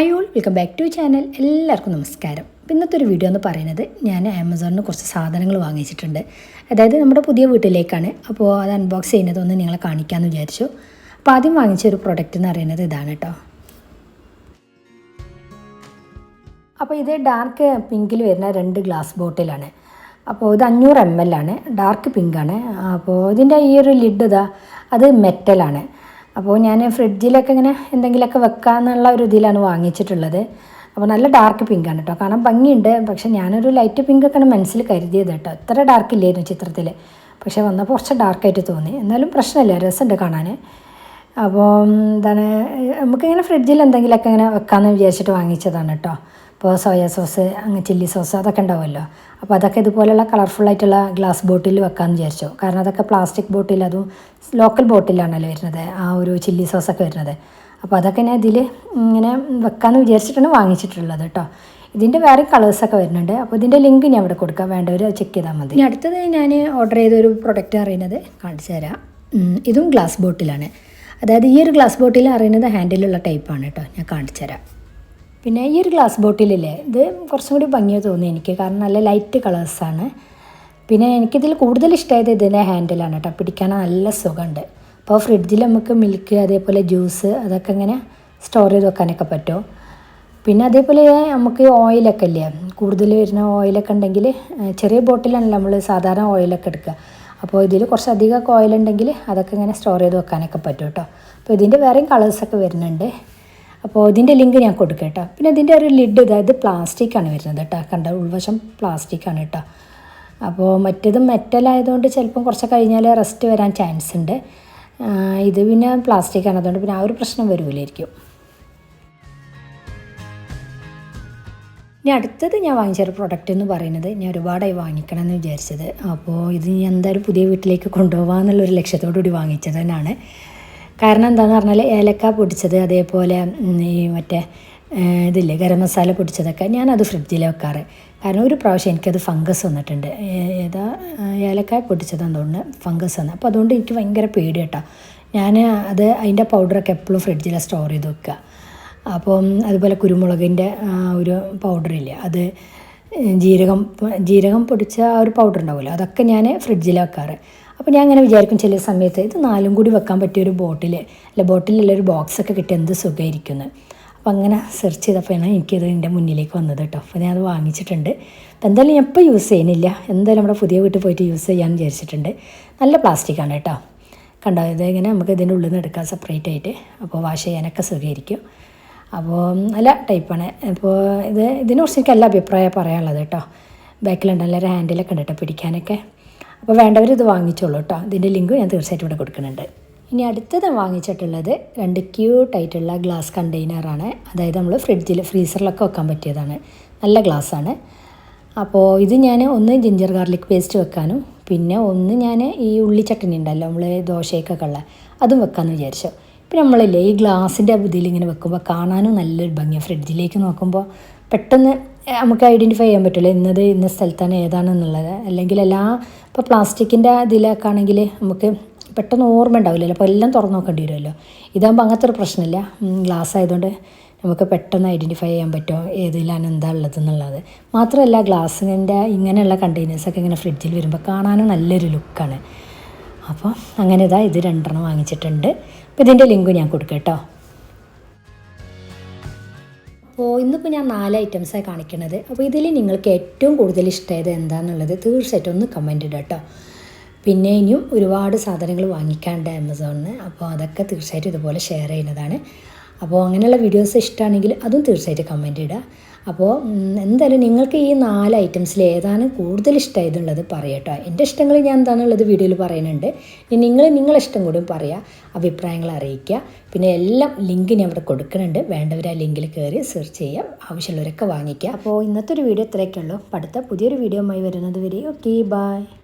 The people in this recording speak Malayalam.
Hi all welcome back to channel എല്ലാവർക്കും നമസ്കാരം. ഇന്നത്തെ ഒരു വീഡിയോ എന്ന് പറയുന്നത് ഞാൻ ആമസോണിൽ കുറച്ച് സാധനങ്ങൾ വാങ്ങിച്ചിട്ടുണ്ട്. അതായത് നമ്മുടെ പുതിയ വീട്ടിലേക്കാണ്. അപ്പോൾ അത് അൺബോക്സ് ചെയ്യുന്നതൊന്ന് നിങ്ങളെ കാണിക്കാമെന്ന് വിചാരിച്ചു. അപ്പോൾ ആദ്യം വാങ്ങിച്ച ഒരു പ്രൊഡക്റ്റ് എന്ന് പറയുന്നത് ഇതാണ് കേട്ടോ അപ്പോൾ ഇത് ഡാർക്ക് പിങ്കിൽ വരുന്ന രണ്ട് ഗ്ലാസ് ബോട്ടിലാണ് അപ്പോൾ ഇത് അഞ്ഞൂറ് എം എൽ ആണ്. ഡാർക്ക് പിങ്കാണ് അപ്പോൾ ഇതിന്റെ ഈ ഒരു ലിഡ് ഇതാ അത് മെറ്റലാണ് അപ്പോൾ ഞാൻ ഫ്രിഡ്ജിലൊക്കെ ഇങ്ങനെ എന്തെങ്കിലുമൊക്കെ വെക്കാമെന്നുള്ള ഒരു ഇതിലാണ് വാങ്ങിച്ചിട്ടുള്ളത്. അപ്പോൾ നല്ല ഡാർക്ക് പിങ്ക് പിങ്കാണ് കേട്ടോ. കാണാൻ ഭംഗിയുണ്ട്. പക്ഷെ ഞാനൊരു ലൈറ്റ് പിങ്ക് പിങ്കൊക്കെയാണ് മനസ്സിൽ കരുതിയത് കേട്ടോ. ഇത്ര ഡാർക്ക് ഇല്ലായിരുന്നു ചിത്രത്തിൽ. പക്ഷെ വന്നപ്പോൾ കുറച്ച് ഡാർക്കായിട്ട് തോന്നി. എന്നാലും പ്രശ്നമില്ല. രസമുണ്ട് കാണാൻ. അപ്പോൾ എന്താണ് നമുക്കിങ്ങനെ ഫ്രിഡ്ജിൽ എന്തെങ്കിലുമൊക്കെ ഇങ്ങനെ വെക്കാമെന്ന് വിചാരിച്ചിട്ട് വാങ്ങിച്ചതാണ് കേട്ടോ. ഇപ്പോൾ സോയ സോസ് അങ്ങനെ ചില്ലി സോസ് അതൊക്കെ ഉണ്ടാവുമല്ലോ. അപ്പോൾ അതൊക്കെ ഇതുപോലെയുള്ള കളർഫുള്ളായിട്ടുള്ള ഗ്ലാസ് ബോട്ടിൽ വെക്കാമെന്ന് വിചാരിച്ചു. കാരണം അതൊക്കെ പ്ലാസ്റ്റിക് ബോട്ടിൽ അതും ലോക്കൽ ബോട്ടിലാണല്ലോ വരുന്നത് ആ ഒരു ചില്ലി സോസൊക്കെ വരുന്നത്. അപ്പോൾ അതൊക്കെ ഞാൻ ഇതിൽ ഇങ്ങനെ വെക്കാമെന്ന് വിചാരിച്ചിട്ടാണ് വാങ്ങിച്ചിട്ടുള്ളത് കേട്ടോ. ഇതിന്റെ വേറെ കളേഴ്സൊക്കെ വരുന്നുണ്ട്. അപ്പോൾ ഇതിന്റെ ലിങ്ക് ഞാൻ ഇവിടെ കൊടുക്കാം. വേണ്ടവർ ചെക്ക് ചെയ്താൽ മതി. ഇനി അടുത്തത് ഞാൻ ഓർഡർ ചെയ്ത ഒരു പ്രൊഡക്റ്റ് അറിയുന്നത് കാണിച്ചു തരാം. ഇതും ഗ്ലാസ് ബോട്ടിലാണ് അതായത് ഈ ഒരു ഗ്ലാസ് ബോട്ടിൽ അറിയുന്നത് ഹാൻഡിലുള്ള ടൈപ്പാണ് കേട്ടോ. ഞാൻ കാണിച്ചു തരാം. പിന്നെ ഈ ഒരു ഗ്ലാസ് ബോട്ടിലില്ലേ ഇത് കുറച്ചും കൂടി ഭംഗിയോ തോന്നി എനിക്ക്. കാരണം നല്ല ലൈറ്റ് കളേഴ്സാണ് പിന്നെ എനിക്കിതിൽ കൂടുതൽ ഇഷ്ടമായത് ഇതിന്റെ ഹാൻഡിലാണ് കേട്ടോ പിടിക്കാൻ നല്ല സുഖമുണ്ട്. അപ്പോൾ ഫ്രിഡ്ജിൽ നമുക്ക് മിൽക്ക് അതേപോലെ ജ്യൂസ് അതൊക്കെ ഇങ്ങനെ സ്റ്റോർ ചെയ്ത് വെക്കാനൊക്കെ പറ്റും? പിന്നെ അതേപോലെ നമുക്ക് ഓയിലൊക്കെ ഇല്ലേ? കൂടുതൽ വരുന്ന ഓയിലൊക്കെ ഉണ്ടെങ്കിൽ ചെറിയ ബോട്ടിലാണല്ലോ നമ്മൾ സാധാരണ ഓയിലൊക്കെ എടുക്കുക. അപ്പോൾ ഇതിൽ കുറച്ച് ഓയിൽ ഉണ്ടെങ്കിൽ അതൊക്കെ ഇങ്ങനെ സ്റ്റോർ ചെയ്ത് വെക്കാനൊക്കെ പറ്റും കേട്ടോ അപ്പോൾ ഇതിന്റെ വേറെയും കളേഴ്സൊക്കെ വരുന്നുണ്ട്. അപ്പോൾ ഇതിന്റെ ലിങ്ക് ഞാൻ കൊടുക്കാം കേട്ടോ. പിന്നെ ഇതിന്റെ ഒരു ലിഡ് ഇതായത് പ്ലാസ്റ്റിക് ആണ് വരുന്നത് കേട്ടോ. കണ്ട ഉൾവശം പ്ലാസ്റ്റിക് ആണ് കേട്ടോ. അപ്പോൾ മറ്റേത് മെറ്റൽ ആയതുകൊണ്ട് ചിലപ്പം കുറച്ച് കഴിഞ്ഞാൽ റെസ്റ്റ് വരാൻ ചാൻസ് ഉണ്ട്. ഇത് പിന്നെ പ്ലാസ്റ്റിക് ആണ്. അതുകൊണ്ട് പിന്നെ ആ ഒരു പ്രശ്നം വരില്ലായിരിക്കും ഇനി അടുത്തത് ഞാൻ വാങ്ങിച്ച ഒരു പ്രൊഡക്റ്റ് എന്ന് പറയുന്നത് ഞാൻ ഒരുപാടായി വാങ്ങിക്കണം എന്ന് വിചാരിച്ചത്. അപ്പോൾ ഇത് ഞാൻ എന്തായാലും പുതിയ വീട്ടിലേക്ക് കൊണ്ടുപോകാമെന്നുള്ളൊരു ലക്ഷ്യത്തോടു കൂടി വാങ്ങിച്ചത് തന്നെയാണ്. കാരണം എന്താണെന്ന് പറഞ്ഞാൽ ഏലക്ക പൊടിച്ചത് അതേപോലെ ഈ മറ്റേ ഇതില്ലേ ഗരം മസാല പൊടിച്ചതൊക്കെ ഞാനത് ഫ്രിഡ്ജിൽ വെക്കാറ്. കാരണം ഒരു പ്രാവശ്യം എനിക്കത് ഫംഗസ് വന്നിട്ടുണ്ട്. ഏതാ ഏലക്കായ പൊടിച്ചതെന്ന് തോന്നുന്നു ഫംഗസ് വന്നത് അപ്പോൾ അതുകൊണ്ട് എനിക്ക് ഭയങ്കര പേടി കേട്ടോ. ഞാൻ അത് അതിന്റെ പൗഡറൊക്കെ എപ്പോഴും ഫ്രിഡ്ജിൽ സ്റ്റോർ ചെയ്ത് വെക്കുക. അപ്പം അതുപോലെ കുരുമുളകിന്റെ ഒരു പൗഡറില്ലേ അത് ജീരകം ജീരകം പൊടിച്ച ആ ഒരു പൗഡർ ഉണ്ടാവുമല്ലോ അതൊക്കെ ഞാൻ ഫ്രിഡ്ജിൽ വെക്കാറ്. അപ്പോൾ ഞാൻ അങ്ങനെ വിചാരിക്കും ചില സമയത്ത് ഇത് നാലും കൂടി വെക്കാൻ പറ്റിയ ഒരു ബോട്ടിൽ അല്ല ബോട്ടിലുള്ള ഒരു ബോക്സൊക്കെ കിട്ടി എന്ത് സുഖമായിരിക്കുന്നു അപ്പോൾ അങ്ങനെ സെർച്ച് ചെയ്തപ്പോഴാണ് എനിക്കത് എന്റെ മുന്നിലേക്ക് വന്നത് കേട്ടോ. അപ്പോൾ ഞാൻ അത് വാങ്ങിച്ചിട്ടുണ്ട്. അപ്പോൾ എന്തായാലും ഞാൻ ഇപ്പോൾ യൂസ് ചെയ്യുന്നില്ല. എന്തായാലും നമ്മുടെ പുതിയ വീട്ടിൽ പോയിട്ട് യൂസ് ചെയ്യാമെന്ന് വിചാരിച്ചിട്ടുണ്ട്. നല്ല പ്ലാസ്റ്റിക്കാണ് കേട്ടോ. കണ്ടോ? ഇത് ഇങ്ങനെ നമുക്ക് ഇതിന്റെ ഉള്ളിൽ നിന്ന് എടുക്കാം സെപ്പറേറ്റ് ആയിട്ട്. അപ്പോൾ വാഷ് ചെയ്യാനൊക്കെ സുഖമായിരിക്കും അപ്പോൾ നല്ല ടൈപ്പാണ് അപ്പോൾ ഇത് ഇതിനെക്കുറിച്ച് എനിക്ക് എല്ലാ അഭിപ്രായം പറയാനുള്ളത് കേട്ടോ. ബാക്കിലുണ്ടല്ലോ ഒരു ഹാൻഡിലൊക്കെ ഉണ്ട് കേട്ടോ പിടിക്കാനൊക്കെ. അപ്പോൾ വേണ്ടവർ ഇത് വാങ്ങിച്ചോളൂ കേട്ടോ ഇതിന്റെ ലിങ്ക് ഞാൻ തീർച്ചയായിട്ടും ഇവിടെ കൊടുക്കുന്നുണ്ട്. ഇനി അടുത്തത് വാങ്ങിച്ചിട്ടുള്ളത് രണ്ട് ക്യൂട്ടായിട്ടുള്ള ഗ്ലാസ് കണ്ടെയ്നറാണ് അതായത് നമ്മൾ ഫ്രിഡ്ജിൽ ഫ്രീസറിലൊക്കെ വെക്കാൻ പറ്റിയതാണ്. നല്ല ഗ്ലാസ്സാണ് അപ്പോൾ ഇത് ഞാൻ ഒന്ന് ജിഞ്ചർ ഗാർലിക് പേസ്റ്റ് വെക്കാനും പിന്നെ ഒന്ന് ഞാൻ ഈ ഉള്ളി ചട്ടണി ഉണ്ടല്ലോ നമ്മൾ ദോശയൊക്കെ ഉള്ള അതും വെക്കാമെന്ന് വിചാരിച്ചു. പിന്നെ നമ്മളില്ലേ ഈ ഗ്ലാസിന്റെ ഇതിൽ ഇങ്ങനെ വെക്കുമ്പോൾ കാണാനും നല്ലൊരു ഭംഗിയാണ് ഫ്രിഡ്ജിലേക്ക് നോക്കുമ്പോൾ പെട്ടെന്ന് നമുക്ക് ഐഡന്റിഫൈ ചെയ്യാൻ പറ്റില്ല. ഇന്നത് ഇന്ന സ്ഥലത്താണ് ഏതാണെന്നുള്ളത്. അല്ലെങ്കിൽ എല്ലാ ഇപ്പോൾ പ്ലാസ്റ്റിക്കിന്റെ ഇതിലൊക്കെ ആണെങ്കിൽ നമുക്ക് പെട്ടെന്ന് ഓർമ്മ ഉണ്ടാവില്ലല്ലോ. അപ്പോൾ എല്ലാം തുറന്നു നോക്കേണ്ടി വരുമല്ലോ. ഇതാകുമ്പോൾ അങ്ങനത്തെ ഒരു പ്രശ്നമില്ല. ഗ്ലാസ് ആയതുകൊണ്ട് നമുക്ക് പെട്ടെന്ന് ഐഡന്റിഫൈ ചെയ്യാൻ പറ്റുമോ ഏതിലാണ് എന്താ ഉള്ളത് എന്നുള്ളത്. മാത്രമല്ല ഗ്ലാസിന്റെ ഇങ്ങനെയുള്ള കണ്ടെയ്നേഴ്സൊക്കെ ഇങ്ങനെ ഫ്രിഡ്ജിൽ വരുമ്പോൾ കാണാനും നല്ലൊരു ലുക്കാണ് അപ്പോൾ അങ്ങനെ ഇതാ ഇത് രണ്ടെണ്ണം വാങ്ങിച്ചിട്ടുണ്ട്. അപ്പോൾ ഇതിന്റെ ലിങ്ക് ഞാൻ കൊടുക്കാം കേട്ടോ. അപ്പോൾ ഇന്നിപ്പോൾ ഞാൻ നാല് ഐറ്റംസാണ് കാണിക്കുന്നത് അപ്പോൾ ഇതിൽ നിങ്ങൾക്ക് ഏറ്റവും കൂടുതൽ ഇഷ്ടമായത് എന്താണെന്നുള്ളത് തീർച്ചയായിട്ടും ഒന്ന് കമന്റ് ഇടുക കേട്ടോ പിന്നെ ഇനിയും ഒരുപാട് സാധനങ്ങൾ വാങ്ങിക്കാണ്ട് ആമസോണിന് അപ്പോൾ അതൊക്കെ തീർച്ചയായിട്ടും ഇതുപോലെ ഷെയർ ചെയ്യുന്നതാണ്. അപ്പോൾ അങ്ങനെയുള്ള വീഡിയോസ് ഇഷ്ടമാണെങ്കിൽ അതും തീർച്ചയായിട്ടും കമന്റ് ഇടുക. അപ്പോൾ എന്തായാലും നിങ്ങൾക്ക് ഈ നാല് ഐറ്റംസിൽ ഏതാണ് കൂടുതൽ ഇഷ്ടമായതുള്ളത് പറയട്ടോ എന്റെ ഇഷ്ടങ്ങൾ ഞാൻ എന്താണുള്ളത് വീഡിയോയിൽ പറയുന്നുണ്ട്. ഇനി നിങ്ങൾ നിങ്ങളെ ഇഷ്ടം കൂടിയും പറയുക അഭിപ്രായങ്ങൾ അറിയിക്കുക. പിന്നെ എല്ലാം ലിങ്ക് ഞാൻ ഇവിടെ കൊടുക്കുന്നുണ്ട്. വേണ്ടവർ ആ ലിങ്കിൽ കയറി സെർച്ച് ചെയ്യുക. ആവശ്യമുള്ളവരൊക്കെ വാങ്ങിക്കുക. അപ്പോൾ ഇന്നത്തെ ഒരു വീഡിയോ ഇത്രയൊക്കെ ഉള്ളൂ. അടുത്ത പുതിയൊരു വീഡിയോ ആയി വരുന്നത് വരെ. Okay bye